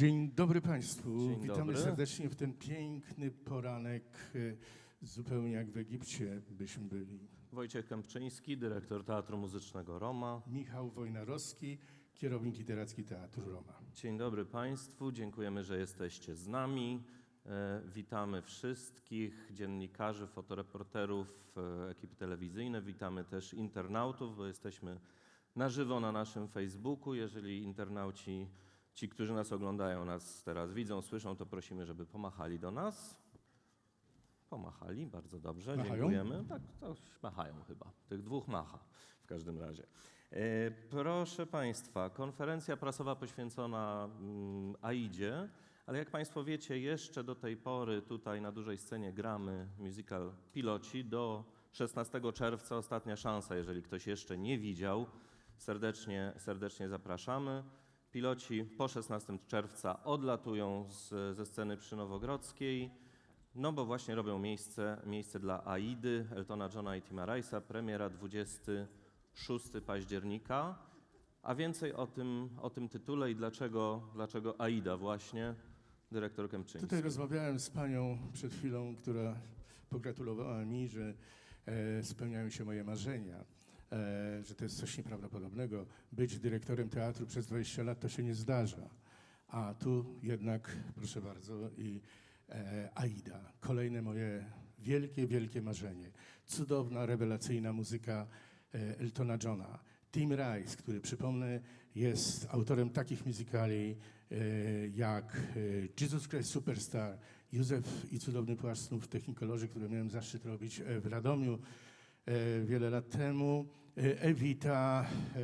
Dzień dobry Państwu. Dzień Witamy dobry. serdecznie w ten piękny poranek, e, zupełnie jak w Egipcie byśmy byli. Wojciech Kępczyński, dyrektor Teatru Muzycznego Roma. Michał Wojnarowski, kierownik literacki Teatru Roma. Dzień dobry Państwu, dziękujemy, że jesteście z nami. E, Witamy wszystkich dziennikarzy, fotoreporterów, e, ekipy telewizyjne. Witamy też internautów, bo jesteśmy na żywo na naszym Facebooku. Jeżeli internauci, ci, którzy nas oglądają, nas teraz widzą, słyszą, to prosimy, żeby pomachali do nas. Pomachali, bardzo dobrze, Machają? dziękujemy. Tak, to machają chyba. Tych dwóch macha w każdym razie. E, Proszę Państwa, konferencja prasowa poświęcona mm, AIDzie, ale jak Państwo wiecie, jeszcze do tej pory tutaj na dużej scenie gramy musical Piloci. Do 16 czerwca ostatnia szansa, jeżeli ktoś jeszcze nie widział, serdecznie, serdecznie zapraszamy. Piloci po 16 czerwca odlatują z, ze sceny przy Nowogrodzkiej. No bo właśnie robią miejsce, miejsce dla Aidy, Eltona Johna i Tima Rice'a. Premiera 26 października. A więcej o tym, o tym tytule i dlaczego, dlaczego Aida właśnie, dyrektor Kępczyński. Tutaj rozmawiałem z panią przed chwilą, która pogratulowała mi, że e, spełniają się moje marzenia. E, że to jest coś nieprawdopodobnego. Być dyrektorem teatru przez 20 lat to się nie zdarza. A tu jednak, proszę bardzo, i e, Aida. Kolejne moje wielkie, wielkie marzenie. Cudowna, rewelacyjna muzyka e, Eltona Johna. Tim Rice, który przypomnę jest autorem takich muzykali jak Jesus Christ Superstar, Józef i Cudowny Płaszcz Snów w Technikolorze, który miałem zaszczyt robić w Radomiu wiele lat temu, e, Evita e,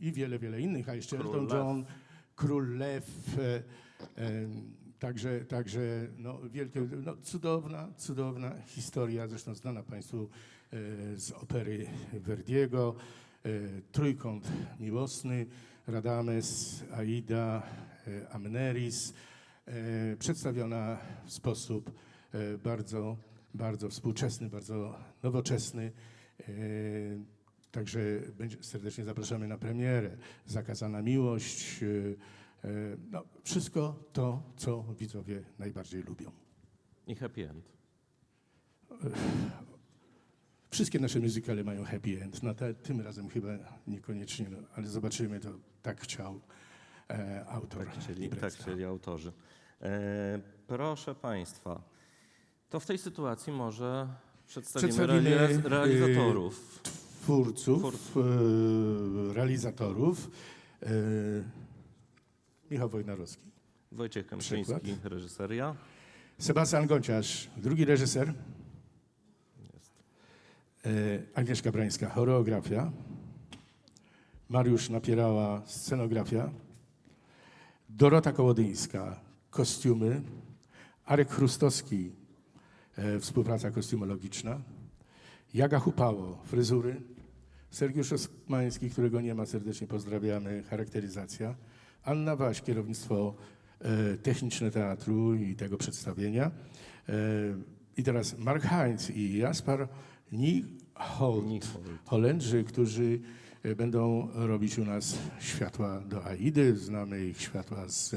i wiele, wiele innych, a jeszcze Elton. John, Król Lew, e, e, także, także no, wielkie, no, cudowna, cudowna historia, zresztą znana Państwu z opery Verdiego, Trójkąt Miłosny, Radames, Aida, Amneris, przedstawiona w sposób bardzo, bardzo współczesny, bardzo nowoczesny. Także serdecznie zapraszamy na premierę. Zakazana miłość. e, e, No, wszystko to, co widzowie najbardziej lubią. I happy end. Wszystkie nasze muzykale mają happy end. No, te, tym razem chyba niekoniecznie, no, ale zobaczymy. To tak chciał e, autor. Tak chcieli, tak chcieli autorzy. E, proszę Państwa, to w tej sytuacji może przedstawimy, Przedstawimy, reali- realizatorów. Twórców, e, realizatorów. E, Michał Wojnarowski. Wojciech Kępczyński, Przykład. reżyseria. Sebastian Gonciarz, drugi reżyser. Jest. E, Agnieszka Brańska, choreografia. Mariusz Napierała, scenografia. Dorota Kołodyńska, kostiumy. Arek Chrustowski, e, współpraca kostiumologiczna. Jaga Hupało, fryzury. Sergiusz Osmański, którego nie ma, serdecznie pozdrawiamy, charakteryzacja. Anna Waś, kierownictwo e, techniczne teatru i tego przedstawienia. E, I teraz Mark Heinz i Jaspar Nicholt. Holendrzy, którzy e, będą robić u nas światła do Aidy. Znamy ich światła z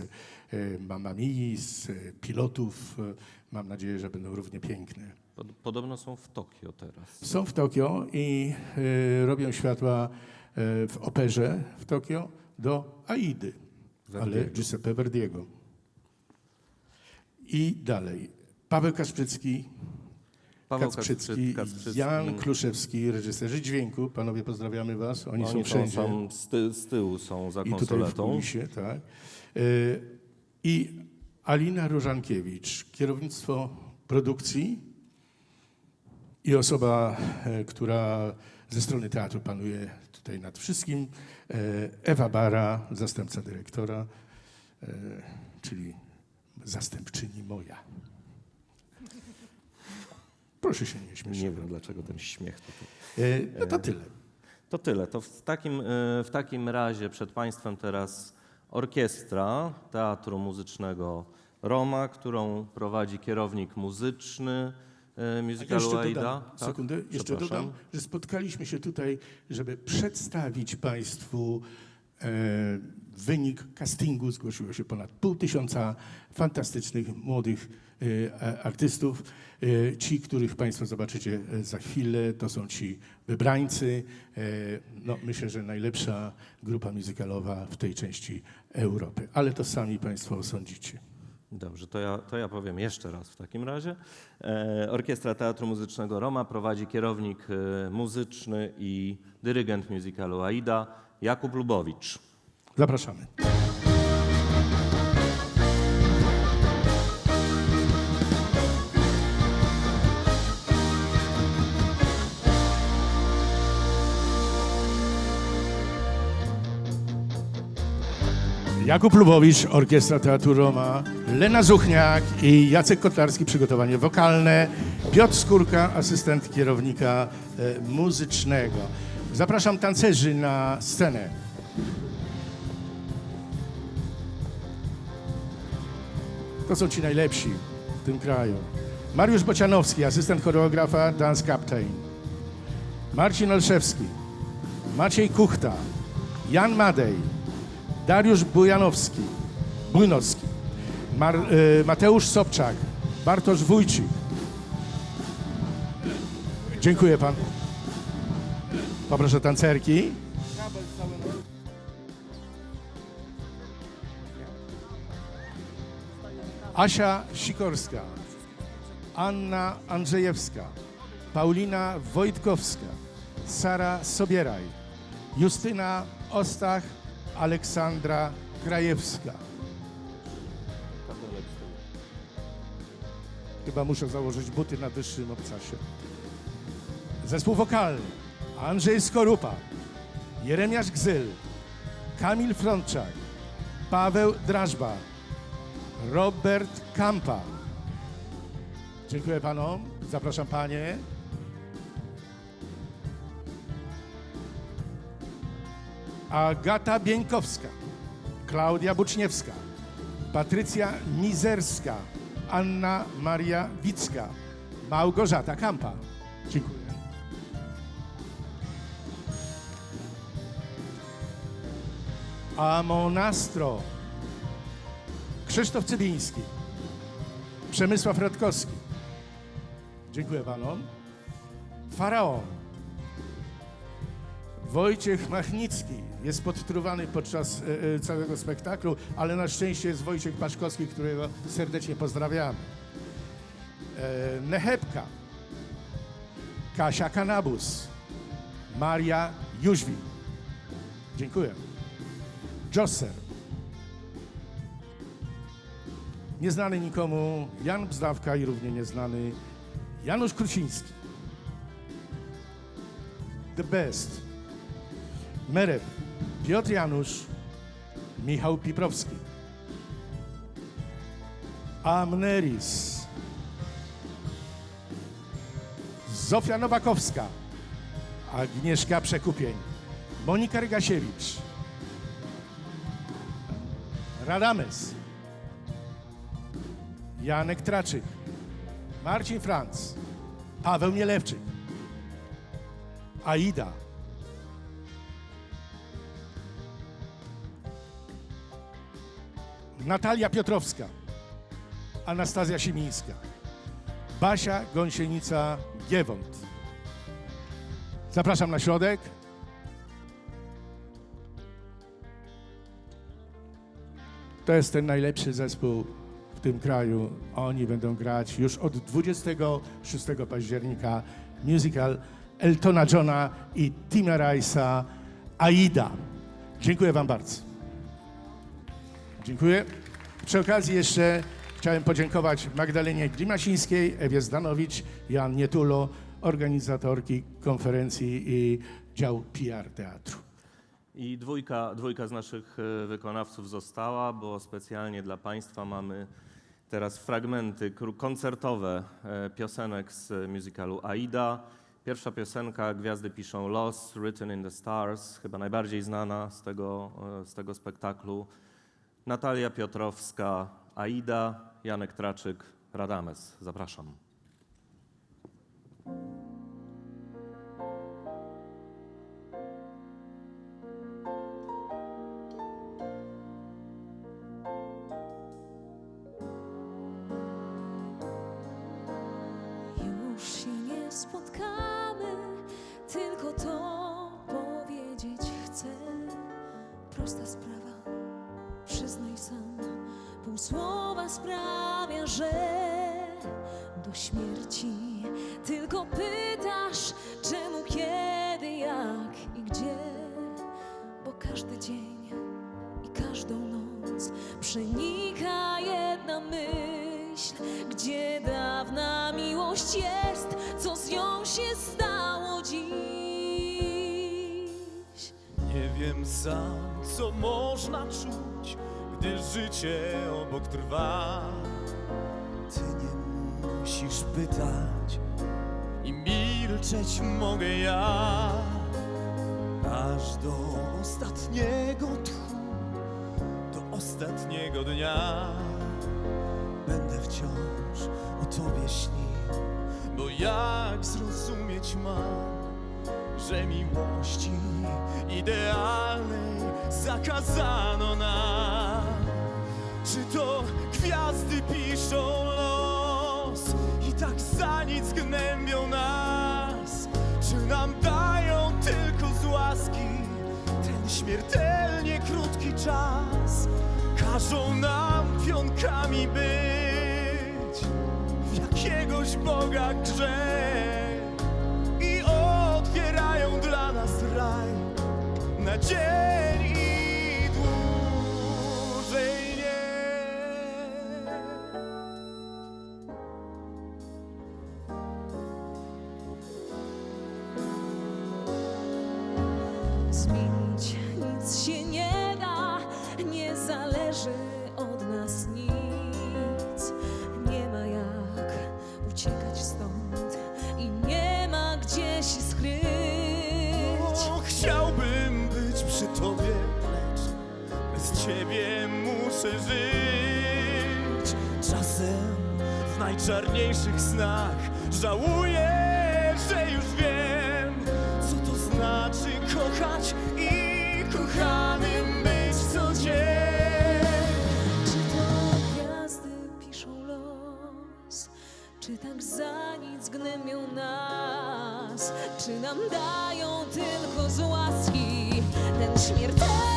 Mamma Mii, z pilotów. Mam nadzieję, że będą równie piękne. Pod, podobno są w Tokio teraz. Są w Tokio i e, robią światła e, w operze w Tokio do Aidy, ale Verdiego. Giuseppe Verdiego. I dalej. Paweł Kasprzycki, Paweł Kacprzycki, Kacprzycki. Jan Kluszewski, reżyserzy dźwięku. Panowie, pozdrawiamy was. Oni, są Oni wszędzie. Są, z, ty, z tyłu są za I tutaj w konsoletą. kulisie, tak. E, I Alina Różankiewicz, kierownictwo produkcji i osoba, e, która ze strony teatru panuje tutaj nad wszystkim, e, Ewa Bara, zastępca dyrektora, e, czyli zastępczyni moja. Proszę się nie śmiać. Nie wiem dlaczego ten śmiech tutaj. No to tyle. To tyle. To w takim, w takim razie przed Państwem teraz orkiestra Teatru Muzycznego Roma, którą prowadzi kierownik muzyczny e, musicalu Jeszcze Aida. dodam, Tak? sekundę, jeszcze Przepraszam. dodam, że spotkaliśmy się tutaj, żeby przedstawić Państwu e, wynik castingu zgłosiło się ponad pół tysiąca fantastycznych, młodych e, artystów. E, Ci, których Państwo zobaczycie e, za chwilę, to są ci wybrańcy. E, No, myślę, że najlepsza grupa muzykalowa w tej części Europy, ale to sami Państwo osądzicie. Dobrze, to ja, to ja powiem jeszcze raz w takim razie. E, Orkiestra Teatru Muzycznego Roma prowadzi kierownik e, muzyczny i dyrygent musicalu Aida Jakub Lubowicz. Zapraszamy. Jakub Lubowicz, Orkiestra Teatru Roma, Lena Zuchniak i Jacek Kotlarski, przygotowanie wokalne, Piotr Skórka, asystent kierownika e, muzycznego. Zapraszam tancerzy na scenę. To są ci najlepsi w tym kraju. Mariusz Bocianowski, asystent choreografa, dance captain. Marcin Olszewski, Maciej Kuchta, Jan Madej, Dariusz Bujanowski, Bujnowski, Mar, y, Mateusz Sobczak, Bartosz Wójcik. Dziękuję panu. Poproszę tancerki. Asia Sikorska, Anna Andrzejewska, Paulina Wojtkowska, Sara Sobieraj, Justyna Ostach, Aleksandra Krajewska. Chyba muszę założyć buty na wyższym obcasie. Zespół wokalny Andrzej Skorupa, Jeremiasz Gzyl, Kamil Frączak, Paweł Drażba, Robert Kampa. Dziękuję panom. Zapraszam panie. Agata Bieńkowska, Klaudia Buczniewska, Patrycja Mizerska, Anna Maria Wicka, Małgorzata Kampa. Dziękuję. Amonastro. Krzysztof Cybiński, Przemysław Radkowski. Dziękuję panom. Faraon. Wojciech Machnicki jest podtrywany podczas e, e, całego spektaklu, ale na szczęście jest Wojciech Paszkowski, którego serdecznie pozdrawiamy. E, Nechebka. Kasia Kanabus. Maria Jóźwi. Dziękuję. Josser. Nieznany nikomu Jan Bzdawka i równie nieznany Janusz Kruciński. The Best. Merew. Piotr Janusz. Michał Piprowski. Amneris. Zofia Nowakowska. Agnieszka Przekupień. Monika Rygasiewicz. Radames. Janek Traczyk, Marcin Franc, Paweł Mielewczyk, Aida, Natalia Piotrowska, Anastazja Simińska, Basia Gąsienica-Giewont. Zapraszam na środek. To jest ten najlepszy zespół w tym kraju. Oni będą grać już od 26 października musical Eltona Johna i Tima Rice'a Aida. Dziękuję Wam bardzo. Dziękuję. Przy okazji jeszcze chciałem podziękować Magdalenie Glimasińskiej, Ewie Zdanowicz, Joannie Tulo, organizatorki konferencji i dział PR teatru. I dwójka, dwójka z naszych e, wykonawców została, bo specjalnie dla Państwa mamy teraz fragmenty koncertowe e, piosenek z musicalu Aida. Pierwsza piosenka Gwiazdy piszą los, Written in the Stars, chyba najbardziej znana z tego, e, z tego spektaklu. Natalia Piotrowska, Aida, Janek Traczyk, Radames. Zapraszam. Słowa sprawia, że do śmierci tylko pytasz, czemu, kiedy, jak i gdzie, bo każdy dzień i każdą noc przenika jedna myśl, gdzie dawna miłość jest, co z nią się stało dziś. Nie wiem sam, co można czuć, gdy życie obok trwa. Ty nie musisz pytać i milczeć mogę ja. Aż do ostatniego tchu, do ostatniego dnia będę wciąż o tobie śnił, bo jak zrozumieć mam? że miłości idealnej zakazano nam. Czy to gwiazdy piszą los i tak za nic gnębią nas? Czy nam dają tylko z łaski ten śmiertelnie krótki czas? Każą nam pionkami być w jakiegoś Boga grzech i otwierają dla nas raj na najczarniejszych snach. Żałuję, że już wiem, co to znaczy kochać i kochanym być co dzień. Czy to gwiazdy piszą los, czy tak za nic gnębią nas, czy nam dają tylko z łaski ten śmiertelnie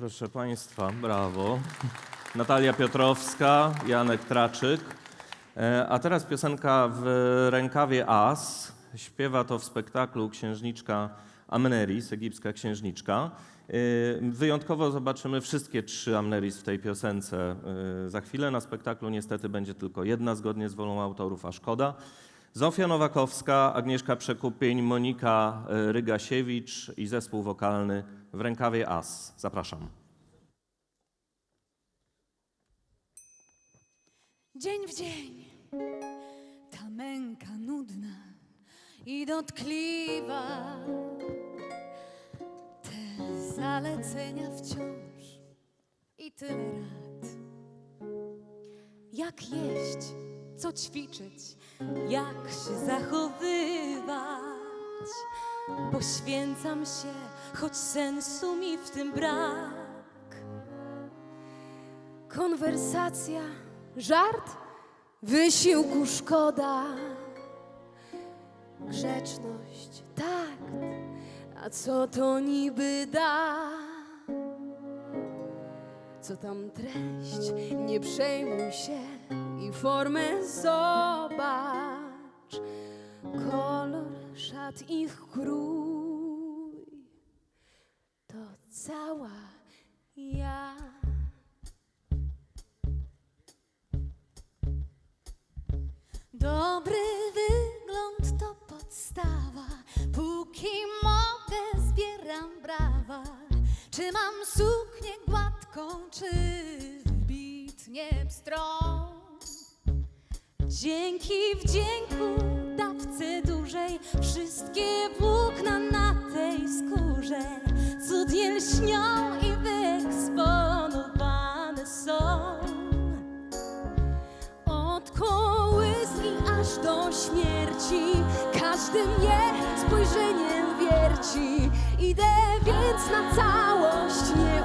Proszę Państwa, brawo. Natalia Piotrowska, Janek Traczyk. E, A teraz piosenka w rękawie As. Śpiewa to w spektaklu księżniczka Amneris, egipska księżniczka. E, Wyjątkowo zobaczymy wszystkie trzy Amneris w tej piosence e, za chwilę. Na spektaklu niestety będzie tylko jedna, zgodnie z wolą autorów, a szkoda. Zofia Nowakowska, Agnieszka Przekupień, Monika Rygasiewicz i zespół wokalny w rękawie As. Zapraszam. Dzień w dzień ta męka nudna i dotkliwa. Te zalecenia wciąż i tyle rad. Jak jeść, co ćwiczyć, jak się zachowywać. Poświęcam się, choć sensu mi w tym brak. Konwersacja, żart, wysiłku szkoda. Grzeczność, tak, a co to niby da? Co tam treść, nie przejmuj się i formę zobacz. Kolor nad ich krój. To cała ja. Dobry wygląd to podstawa, póki mogę zbieram brawa. Czy mam suknię gładką, czy wbitnie pstrą? Dzięki wdzięku dawcy dużej Wszystkie włókna na tej skórze. Cudnie lśnią i wyeksponowane są. Od kołyski aż do śmierci Każdy mnie spojrzeniem wierci. Idę więc na całość nie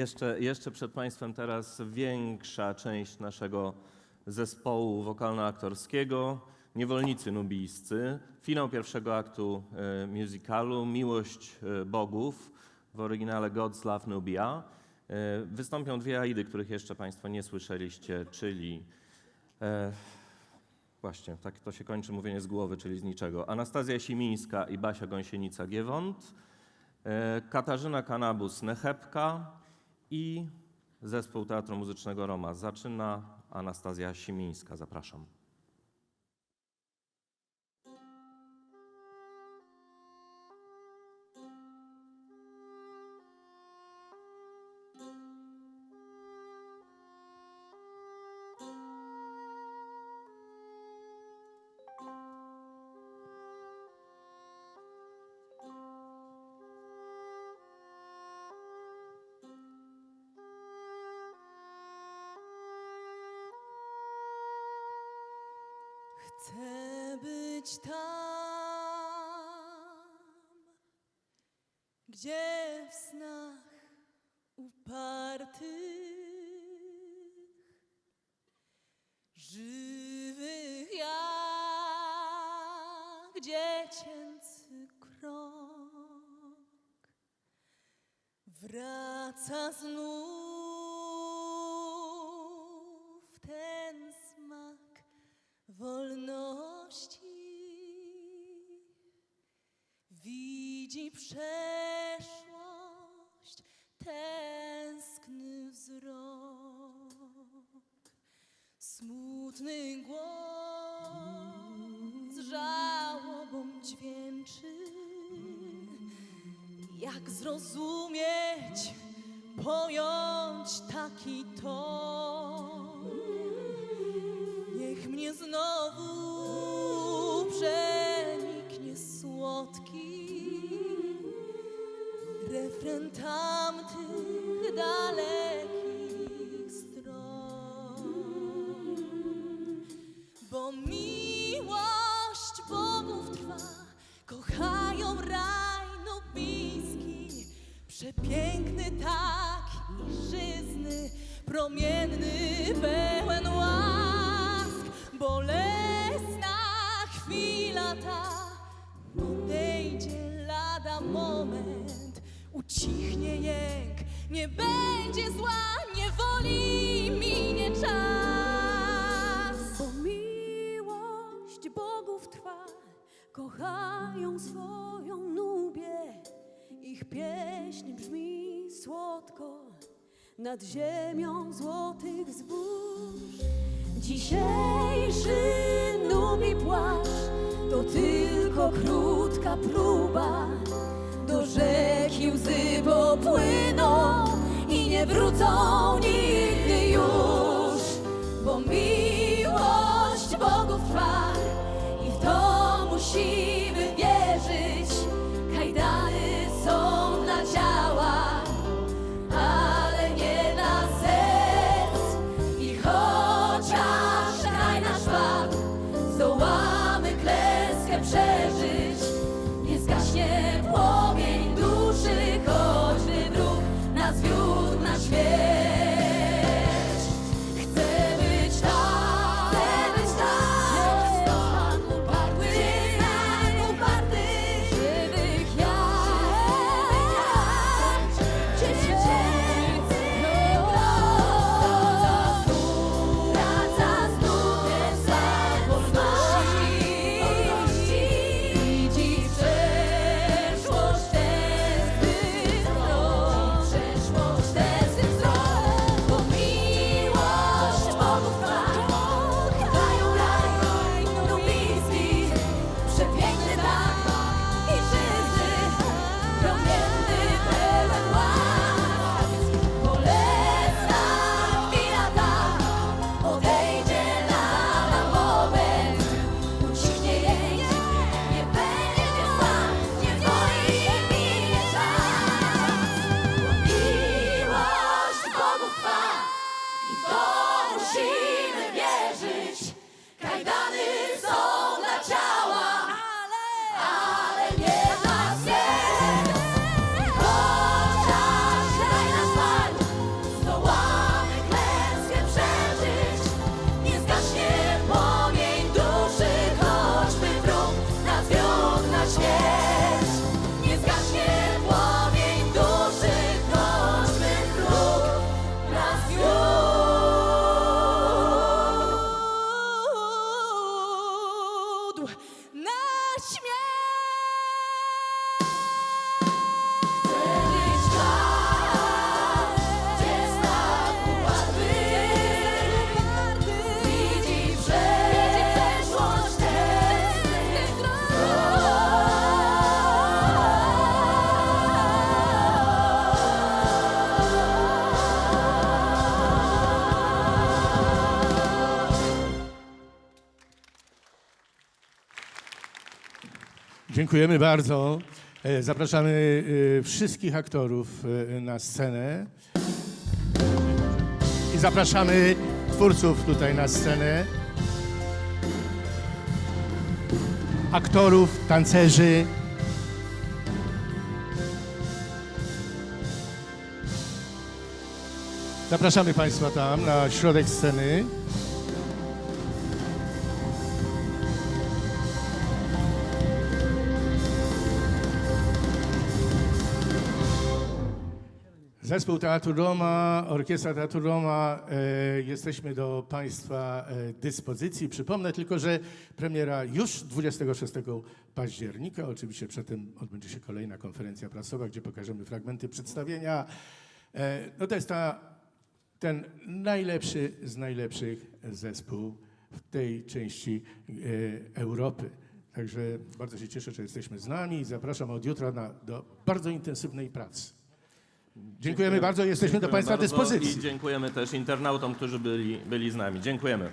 jeszcze, jeszcze przed Państwem teraz większa część naszego zespołu wokalno-aktorskiego, Niewolnicy Nubijscy, finał pierwszego aktu e, musicalu Miłość e, Bogów, w oryginale God's Love Nubia. E, wystąpią dwie aidy, których jeszcze Państwo nie słyszeliście, czyli e, właśnie, tak to się kończy mówienie z głowy, czyli z niczego. Anastazja Simińska i Basia Gąsienica-Giewont, e, Katarzyna Kanabus-Nechebka, i zespół Teatru Muzycznego Roma. Zaczyna Anastazja Simińska. Zapraszam. Wraca znów ten smak wolności. Widzi przeszłość tęskny wzrok, smutny głos. Jak zrozumieć, pojąć taki ton? Niech mnie znowu przeniknie słodki refren tamtych dalej. pieśń brzmi słodko nad ziemią złotych zbóż. Dzisiejszy nubi płaszcz to tylko krótka próba. Do rzeki łzy popłyną i nie wrócą nigdy już, bo miłość Bogów trwa i w to musi. Dziękujemy bardzo. E, zapraszamy e, wszystkich aktorów e, na scenę. I zapraszamy twórców tutaj na scenę. Aktorów, tancerzy. Zapraszamy Państwa tam na środek sceny. Zespół Teatru Roma, Orkiestra Teatru Roma, e, jesteśmy do Państwa e, dyspozycji. Przypomnę tylko, że premiera już 26 października. Oczywiście przedtem odbędzie się kolejna konferencja prasowa, gdzie pokażemy fragmenty przedstawienia. E, no to jest ta, ten najlepszy z najlepszych zespół w tej części e, Europy. Także bardzo się cieszę, że jesteśmy z nami i zapraszam od jutra na, do bardzo intensywnej pracy. Dziękujemy bardzo, jesteśmy do Państwa dyspozycji. I dziękujemy też internautom, którzy byli, byli z nami. Dziękujemy.